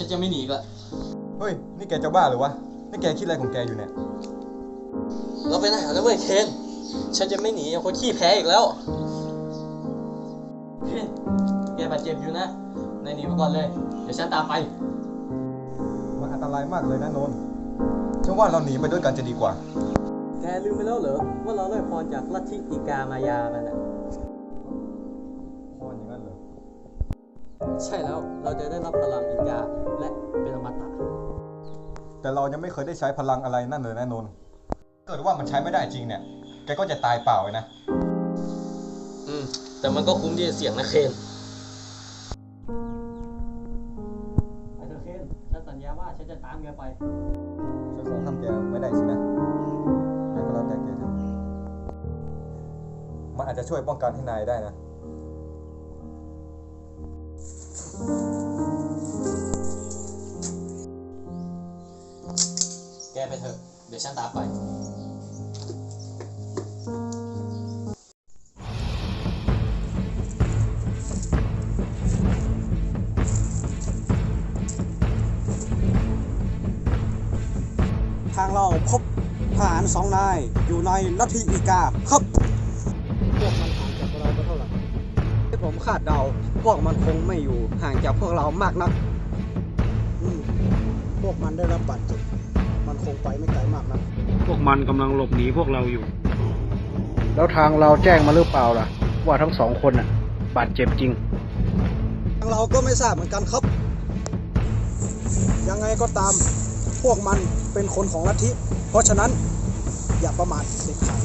ฉันจะไม่หนีอีก็เฮ้ย นี่แกจะบ้าหรือวะ นี่แกคิดอะไรของแกอยู่เนี่ย เราเป็นทหารแล้วเว้ยเคน ฉันจะไม่หนีอย่างคนขี้แพ้อีกแล้ว เคน แกบาดเจ็บอยู่นะ นายหนีไปก่อนเลย เดี๋ยวฉันตามไป มันอันตรายมากเลยนะนนท์ฉันว่าเราหนีไปด้วยกันจะดีกว่า แกลืมไปแล้วเหรอ ว่าเราได้พรจากลัทธิอีกามายามันอะพรอย่างนั้นเหรอ ใช่แล้ว เราจะได้รับพลัง แต่เรายังไม่เคยได้ใช้พลังอะไรนั่นเลยนะนนท์เกิดว่ามันใช้ไม่ได้จริงเนี่ย แกก็จะตายเปล่าเลยนะ อืม แต่มันก็คุ้มที่จะเสี่ยงนะเคนไอ้เธอเคนฉันสัญญาว่าฉันจะตามแกไป ฉันคงทำแกไม่ได้สินะงั้นก็แล้วแต่แกเถอะมันอาจจะช่วยป้องกันให้นายได้นะแกไปเถอะ เดี๋ยวฉันตามไป ทางเราพบทหารสองนายอยู่ในลัทธิอีกาครับพวกมันห่างจากเราไปเท่าไหร่ที่ผมคาดเดา พวกมันคงไม่อยู่ห่างจากพวกเรามากนัก อืมพวกมันได้รับบาดเจ็บมัน คงไปไม่ไกลมากนักพวกมันกำลังหลบหนีพวกเราอยู่ แล้วทางเราแจ้งมาหรือเปล่าล่ะ ว่าทั้งสองคนน่ะ บาดเจ็บจริง ทางเราก็ไม่ทราบเหมือนกันครับ ยังไงก็ตามพวกมันเป็นคนของลัทธิเพราะฉะนั้นอย่าประมาทเด็ดขาด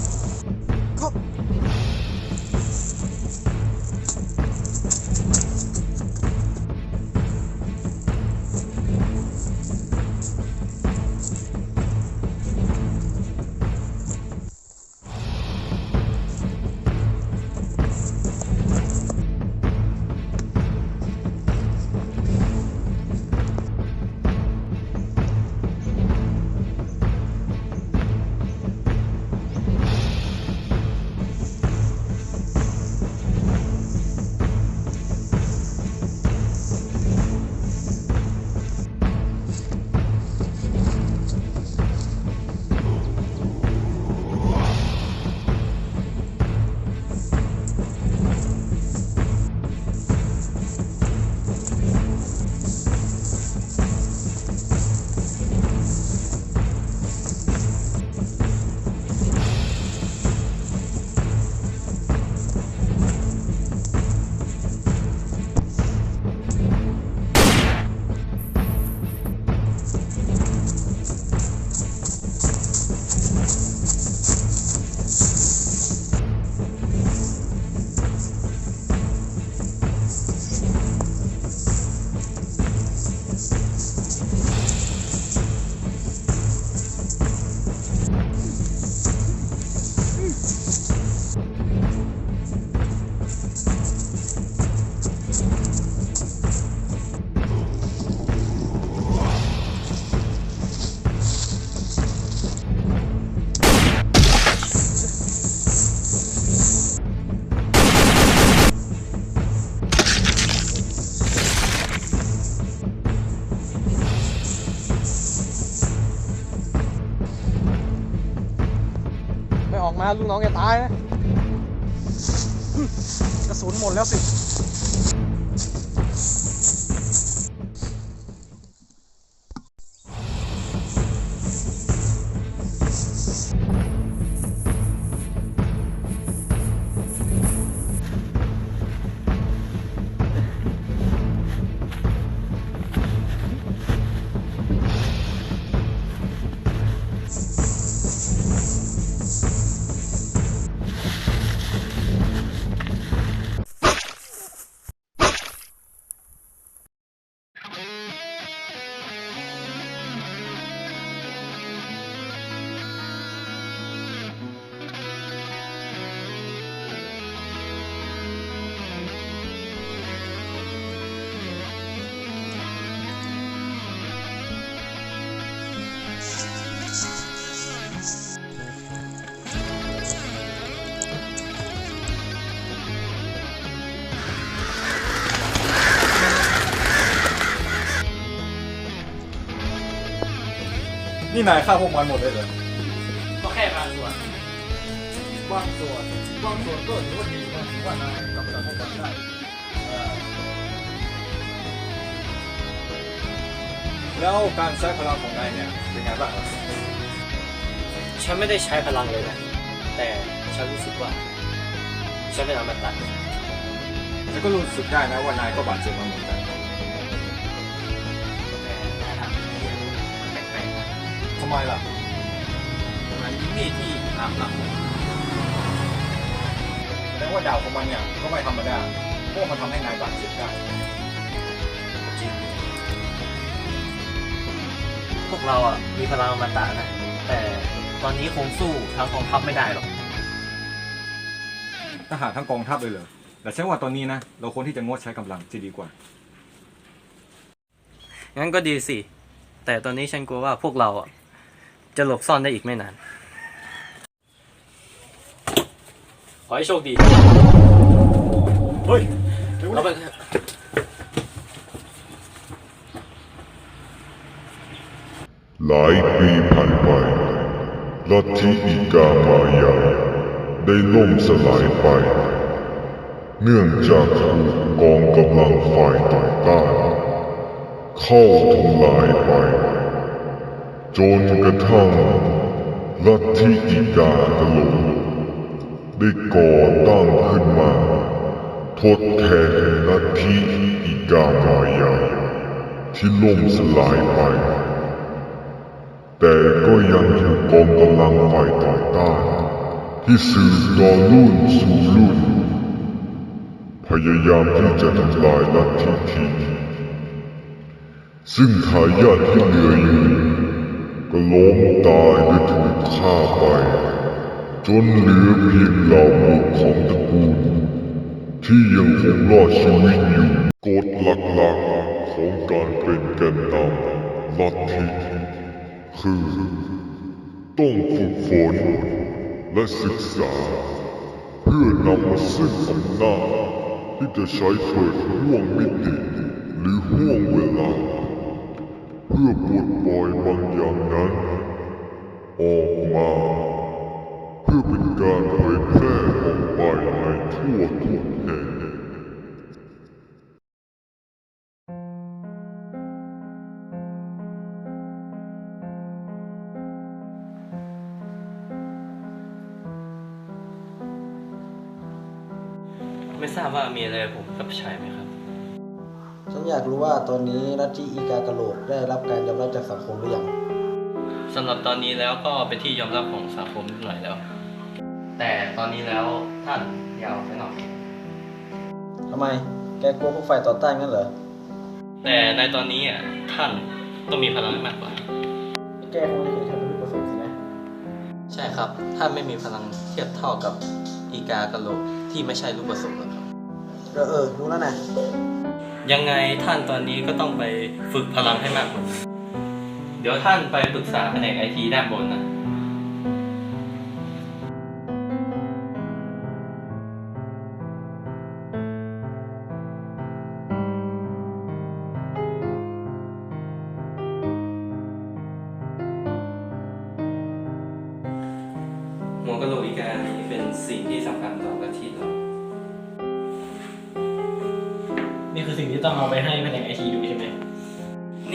ลูกน้องแกตายนะกระสุนหมดแล้วสิ นี่นายฆ่าพวกมันหมดเลยเหรอก็แค่บางส่วนบางส่วนบางส่วนก็ถือว่าดีนะถือว่านายกำจัดพวกมันได้เอ่อแล้วการใช้พลังของนายเนี่ยเป็นไงบ้างฉันไม่ได้ใช้พลังเลยนะ แต่ฉันรู้สึกว่า ฉันเป็นอมตะฉันก็รู้สึกได้นะว่านายก็บาดเจ็บมาเหมือำไมล่ะมันมีมีดที่หามหลังแสดงว่าดาวของมันเนี่ยก็ไม่ธรรมดาพวกมันทำให้นายบาดเจ็บได้จริงพวกเราอะมีพลังอมตะนะ แต่ตอนนี้คงสู้ทางกองทัพไม่ได้หรอกทหารทั้งกองทัพเลยเหรอแต่ฉันว่าตอนนี้นะ เราควรที่จะงดใช้กำลังจะดีกว่า งั้นก็ดีสิ แต่ตอนนี้ฉันกลัวว่าพวกเราอะ จะหลบซ่อนได้อีกไม่นาน ขอให้โชคดี เฮ้ยเร็วเราไปหลายปีผ่านไปลัทธิอีกามายา ได้ล่มสลายไป เนื่องจากถูกกองกำลังฝ่ายต่อต้านเข้าทำลายไป จนกระทั่งลัทธิอีกากะโหลกได้ก่อตั้งขึ้นมา ทดแทนลัทธิอีกามายาที่ล่มสลายไป แต่ก็ยังถูกกองกำลังฝ่ายต่อต้านที่สืบต่อรุ่นสู่รุ่น พยายามที่จะทำลายลัทธิทิ้งซึ่งทายาทที่เหลืออยู่ ก็ล้มตายหรือถูกฆ่าไป จนเหลือเพียงเหล่าบุตรของตระกูล ที่ยังคงรอดชีวิตอยู่กฎหลักๆของการเป็นแกนนำลัทธิคือ ต้องฝึกฝนและศึกษา เพื่อนำมาซึ่งอำนาจที่จะใช้เปิดห่วงมิติหรือห่วงเวลา เพื่อปลดปล่อยบางอย่างนั้น ออกมา เพื่อเป็นการเผยแพร่ออกไปในทั่วทุกแห่งไม่ทราบว่ามีอะไรผมรับใช้ไหมครับ อยากรู้ว่าตอนนี้ลัทธิอีกากะโหลกได้รับการยอมรับจากสังคมหรือยังสำหรับตอนนี้แล้วก็เป็นที่ยอมรับของสังคมนิดหน่อยแล้ว แต่ตอนนี้แล้วท่านอยาวไปหน่อยทำไมแกกลัวพวกฝ่ายต่อต้านงั้นเหรอแต่ในตอนนี้อะท่านต้องมีพลังมากกว่า แกคงจะเห็นฉันเป็นลูกกระสุนสินะใช่ครับท่านไม่มีพลังเทียบเท่ากับอีกากะโหลกที่ไม่ใช่ลูกผสมหรอกครับ เออเออรู้แล้วนะ ยังไงท่านตอนนี้ก็ต้องไปฝึกพลังให้มากกว่านี้เดี๋ยวท่านไปปรึกษาแผนกไอทีด้านบนนะ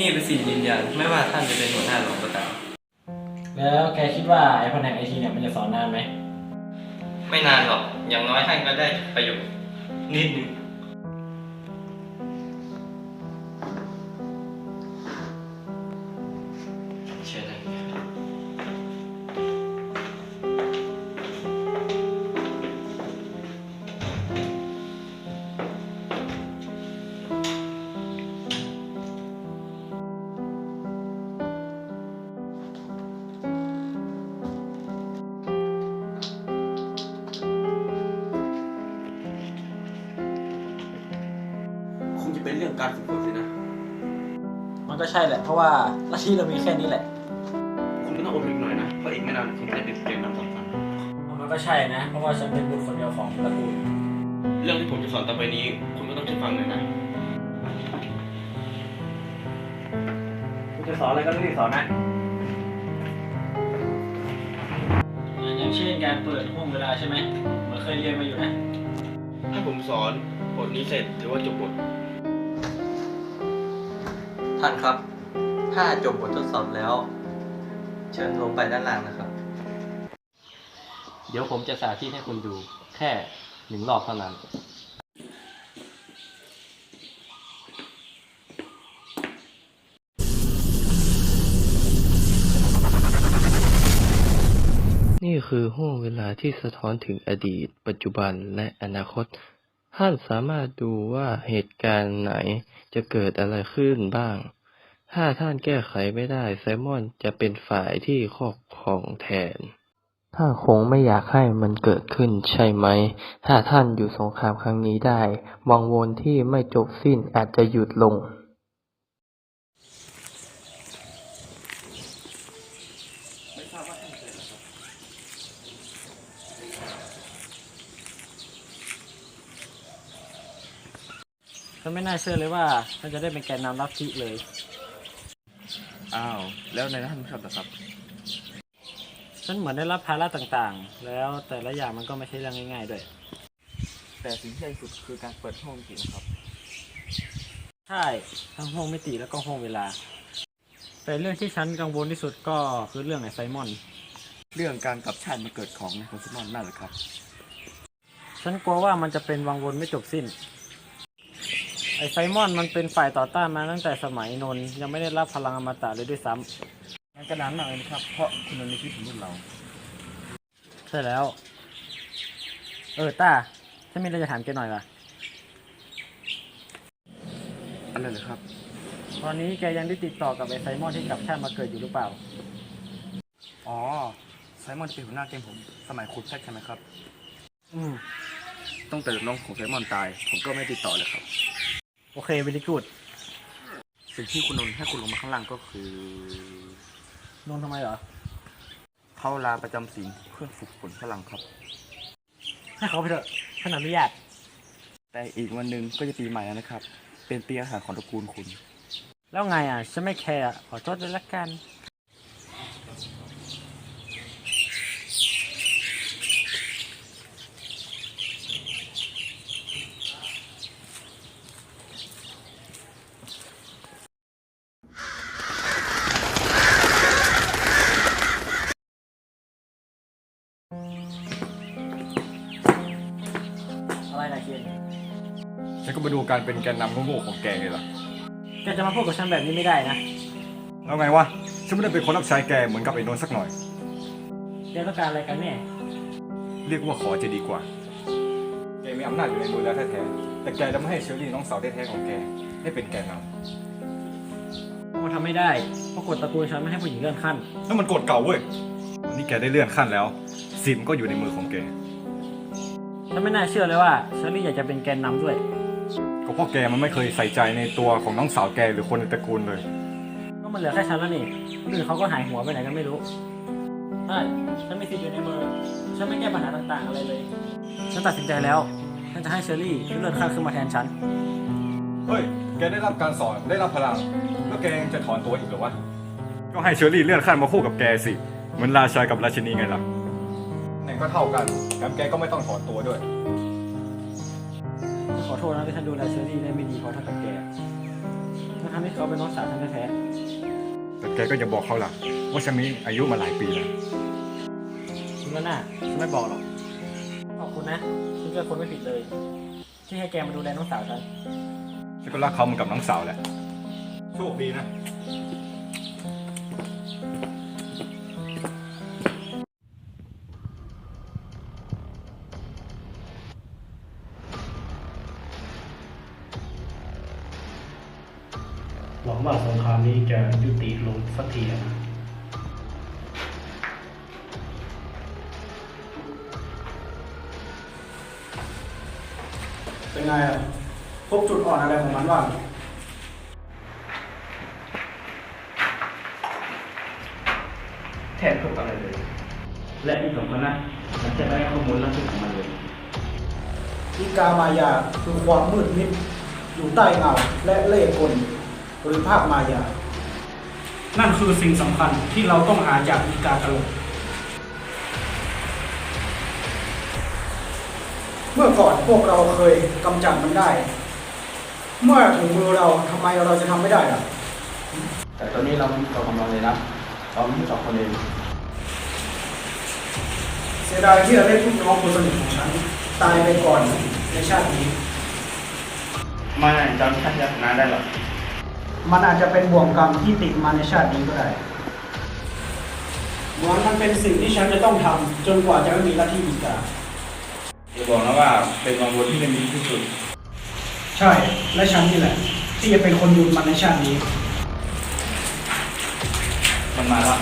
นี่เป็นสิ่งยืนยันไม่ว่าท่านจะเป็นหัวหน้าหรือก็ตามแล้วแกคิดว่าไอแผนกไอทีเนี่ยมันจะสอนนานไหม ไม่นานหรอก อย่างน้อยท่านก็ได้ประโยชน์นิดนึง จะเป็นเรื่องการฝึกฝนสินะ มันก็ใช่แหละ เพราะว่าลัทธิเรามีแค่นี้แหละ คุณก็ต้องอดทนอีกหน่อยนะ เพราะอีกไม่นานคุณจะได้เป็นเกณฑ์นำสำคัญมันก็ใช่นะ เพราะว่าฉันเป็นบุตรคนเดียวของตระกูล เรื่องที่ผมจะสอนต่อไปนี้ คุณก็ต้องเชื่อฟังเลยนะคุณจะสอนอะไรก็รีบสอนนะอย่างเช่นการเปิดห่วงเวลาใช่ไหมเหมือนเคยเรียนมาอยู่นะ ถ้าผมสอนบทนี้เสร็จหรือว่าจบบท ท่านครับ ถ้าจบบททดสอบแล้ว เชิญลงไปด้านล่างนะครับ เดี๋ยวผมจะสาธิตให้คุณดูแค่หนึ่งรอบเท่านั้น นี่คือห่วงเวลาที่สะท้อนถึงอดีต ปัจจุบันและอนาคต ท่านสามารถดูว่าเหตุการณ์ไหนจะเกิดอะไรขึ้นบ้าง ถ้าท่านแก้ไขไม่ได้ไซมอนจะเป็นฝ่ายที่ครอบครองแทนท่านคงไม่อยากให้มันเกิดขึ้นใช่ไหม ถ้าท่านอยู่สงครามครั้งนี้ได้ วังวนที่ไม่จบสิ้นอาจจะหยุดลง ฉันไม่น่าเชื่อเลยว่าฉันจะได้เป็นแกนนำลัทธิเลย อ้าว แล้วในท่านชอบนะครับ ฉันเหมือนได้รับภาระต่างๆ แล้วแต่ละอย่างมันก็ไม่ใช่เรื่องง่ายๆด้วย แต่สิ่งที่ใหญ่สุดคือการเปิดห้องจริงนะครับ ใช่ ทั้งห้องมิติแล้วก็ห้องเวลา แต่เรื่องที่ฉันกังวลที่สุดก็คือเรื่องไอ้ไซมอน เรื่องการกลับชาติมาเกิดของในคนสมอนนั่นแหละครับ ฉันกลัวว่ามันจะเป็นวังวนไม่จบสิ้น ไอ้ไซมอนมันเป็นฝ่ายต่อต้านมาตั้งแต่สมัยนนท์ยังไม่ได้รับพลังอมตะเลยด้วยซ้ำมันก็นานมากเลยนะครับ เพราะคุณนนท์มีชีวิตของรุ่นเรา ใช่แล้ว เออต้าฉันมีอะไรจะถามแกหน่อยว่ะอะไรเลยครับ ตอนนี้แกยังได้ติดต่อกับไอ้ไซมอนที่กลับชาติมาเกิดอยู่หรือเปล่า อ๋อ ไซมอนจะเป็นหัวหน้าเกมผม สมัยคุณแพทใช่ไหมครับ อืมต้องแต่น้องของไซมอนตาย ผมก็ไม่ติดต่อเลยครับ โอเควิลิกูดสิ่งที่คุณนนท์ให้คุณลงมาข้างล่างก็คือนนท์ทำไมเหรอ เขาลาประจำศีลเพื่อฝึกฝนพลังครับ ให้เขาไปเถอะฉันอนุญาตแต่อีกวันหนึ่งก็จะปีใหม่แล้วนะครับ เป็นปีอาหารของตระกูลคุณ แล้วไงอะ ฉันไม่แคร์อะขอโทษด้วยละกัน ก็มาดูการเป็นแกนนำโง่ๆของแกไงล่ะ แกจะมาพูดกับฉันแบบนี้ไม่ได้นะ แล้วไงวะ ฉันไม่ได้เป็นคนรับใช้แกเหมือนกับไอ้นนท์สักหน่อย แกต้องการอะไรกันแน่ เรียกว่าขอจะดีกว่า แกมีอำนาจอยู่ในมือแล้วแท้ๆ แต่แกจะไม่ให้เชอรี่น้องสาวแท้ๆของแกได้เป็นแกนนมันทำไม่ได้เพราะกฎตระกูลฉันไม่ให้ผู้หญิงเลื่อนขั้นำนั่นมันกฎเก่าเว้ยวันนี้แกได้เลื่อนขั้นแล้วสิทธิ์มันก็อยู่ในมือของแก ฉันไม่น่าเชื่อเลยว่าเชอรี่อยากจะเป็นแกนนำด้วย ก็เพราะแกมันไม่เคยใส่ใจในตัวของน้องสาวแกหรือคนในตระกูลเลย ก็มันเหลือแค่ฉันแล้วนี่คนอื่นเขาก็หายหัวไปไหนกันไม่รู้ใช่ฉันมีสิทธิ์อยู่ในมือ ฉันไม่แก้ปัญหาต่างๆอะไรเลย ฉันตัดสินใจแล้ว ฉันจะให้เชอรี่เลื่อนขั้นขึ้นมาแทนฉัน เฮ้ย แกได้รับการสอนได้รับพลัง แล้วแกยังจะถอนตัวอีกเหรอวะ ก็ให้เชอรี่เลื่อนขั้นมาคู่กับแกสิ เหมือนราชากับราชินีไงล่ะไหนก็เท่ากันแถมแกก็ไม่ต้องถอนตัวด้วย ขอโทษนะที่ฉันดูแลเชอรี่ได้ไม่ดีพอเท่ากับแกฉันทำให้เขาเป็นน้องสาวฉันแท้แต่แกก็อย่าบอกเขาล่ะ ว่าฉันมีอายุมาหลายปีแล้วๆคุณก็น่าฉันไม่บอกหรอกขอบคุณนะฉันเจอคนไม่ผิดเลย ที่ให้แกมาดูแลน้องสาวฉัน ฉันก็รักเขาเหมือนกับน้องสาวแหละโชคดีนะ จะยุติลงสักทีนะเป็นไงอะพบจุดอ่อนอะไรของมันบ้างแทนพวกอะไรเลย และที่สำคัญนะมันจะได้ข้อมูลล่าสุดของมันเลยอีกามายาคือความมืดมิดอยู่ใต้เงาและเล่ห์กลหรือภาพมายา นั่นคือสิ่งสำคัญที่เราต้องหาจากอีกาตลกมื่อก่อนพวกเราเคยกำจัดมันได้ เมื่อถึงมือเราทำไมเราจะทำไม่ได้ล่ะ แต่ตอนนี้เราเรากำลังเลยนะเรามีสองคนเองเสียดายที่เราได้ทุกน้องคนสนิทของฉันตายไปก่อนในชาตินี้ ไม่จำท่านยักษ์นาได้หรอ มันอาจจะเป็นบ่วงกรรมที่ติดมาในชาตินี้ก็ได้เหมือนมันเป็นสิ่งที่ฉันจะต้องทำจนกว่าจะไม่มีลัทธิอีกาจะบอกนะว่าเป็นวังวนที่ไม่มีที่สุด ใช่ และฉันนี่แหละ ที่จะเป็นคนหยุดมันในชาตินี้ มันมาแล้ว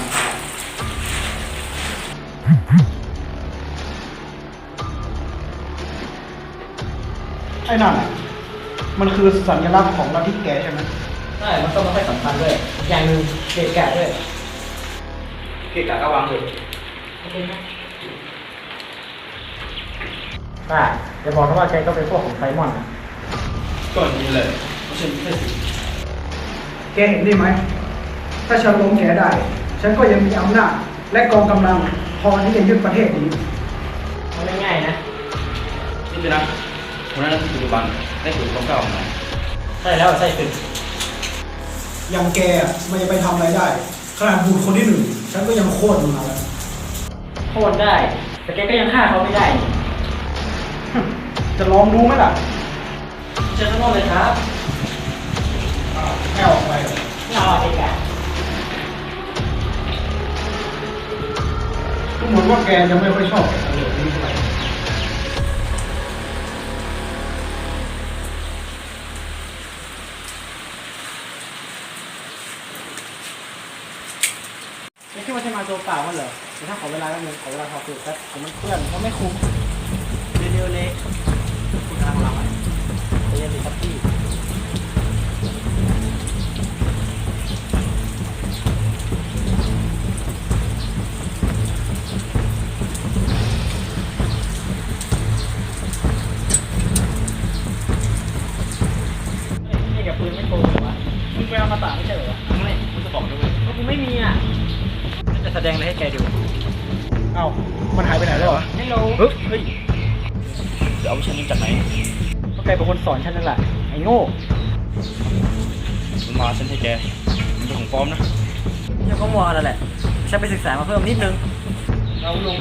ไอ้นั่นน่ะมันคือสัญลักษณ์ของลัทธิแกใช่ไหม ใช่มันก็ไม่ค่อยสำคัญด้วย อย่างหนึ่งเกะกะด้วยเกะกะก็วางเลยได้จะบอกนะว่าแกก็เป็นพวกของไซมอนนะก็อย่างนี้เลยไม่ใช่ไม่ใช่สิแกเห็นได้ไหม ถ้าฉันล้มแกได้ ฉันก็ยังมีอำนาจและกองกำลังพอที่จะยึดประเทศนี้ มันไม่ง่ายนะ นี่คือนะคนนั้นคือปัจจุบันได้ถูกต้องก้าวออกมาใช่แล้วใช่คือ อย่างแกอะมันจะไปทำอะไรได้ ขนาดบุตรคนที่หนึ่งฉันก็ยังโค่นมันมาแล้วโค่นได้ แต่แกก็ยังฆ่าเขาไม่ได้นี่จะลองดูไหมล่ะเชิญข้างนอกเลยครับให้ออกไปเหรอไม่เอาอะไรกันดูเหมือนว่าแกจะไม่ค่อยชอบแกตำรวจนี้เท่าไหร่ ปล่ามันเหรอแต่ถ้าขอเวลาแป๊บนึงขอเวลาพอคือแป๊บผมมันเพื่อนก็ไม่คุ้มเร็วๆเลยคุณกำลังทำอะไรเย็นดีครับพี่ วเอาวิชานี้จากไหนก็แกเป็นคนสอนฉันนั่นแหละไอ้โง่มันมาฉันให้แกมันเป็นของปลอมนะยังก็มัวนั่นแหละฉันไปศึกษามาเพิ่มนิดนึงเราลง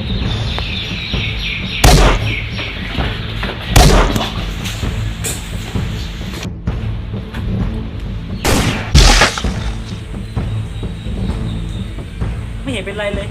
ไม่เห็นเป็นไรเลย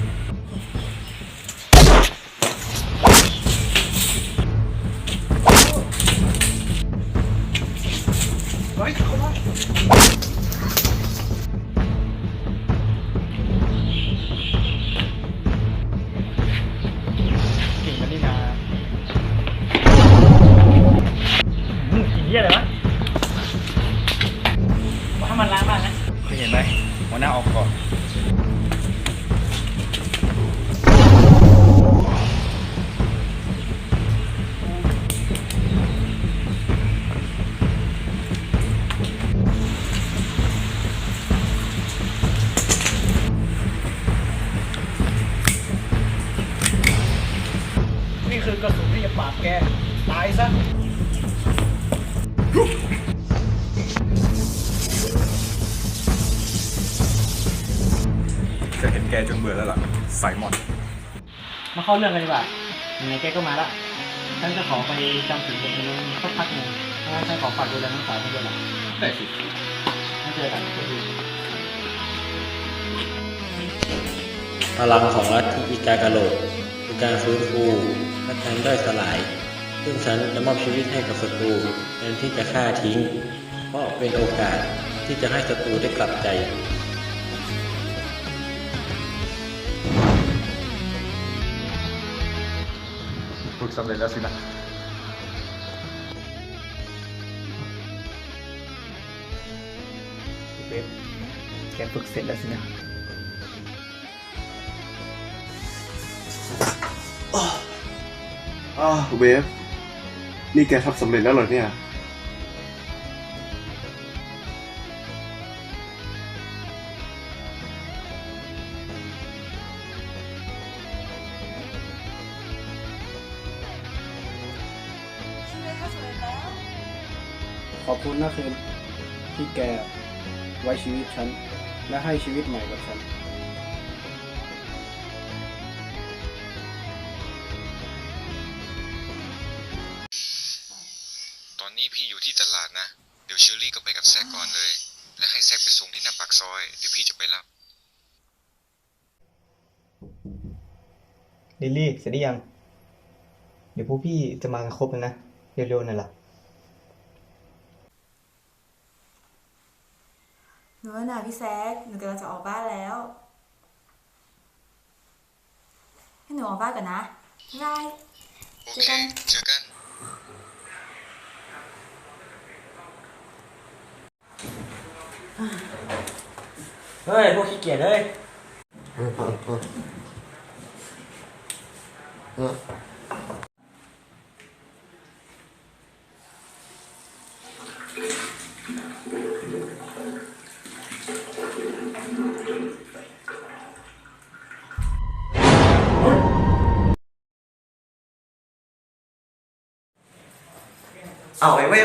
ระสุนที่จะปราบแก ตายซะจะเห็นแกจนเบื่อแล้วล่ะไซมอน มาเข้าเรื่องกันดีกว่ายังไงแกก็มาละฉันจะขอไปจำศีลบทนึงสักพักหนึ่งเพราะว่าฉันขอฝากดูแลน้องสาวคนเดียวละได้สิมาเจอกันก็คือพลังของลัทธิอีกากะโหลกคือ การฟื้นฟูและการย่อยสลาย ซึ่งฉันจะมอบชีวิตให้กับศัตรูแทนที่จะฆ่าทิ้ง เพราะเป็นโอกาสที่จะให้ศัตรูได้กลับใจฝึกสำเร็จแล้วสินะเบฟแกฝึกเสร็จแล้วสินะ เวฟ นี่แกทำสำเร็จแล้วเหรอเนี่ยขอบคุณนะคืนที่แกไว้ชีวิตฉัน และให้ชีวิตใหม่กับฉัน ลิลลี่เสร็จหรือยัง เดี๋ยวพวกพี่จะมากันครบแล้วนะ เร็วๆหน่อยล่ะหนูว่าน่ะพี่แซกหนูกำลังจะออกบ้านแล้วให้หนูออกบ้านก่อนนะบ๊ายบายโอเจอเคกันเจอกันเฮ้ย พวกขี้เกียจเฮ้ย เอาไอ้เว็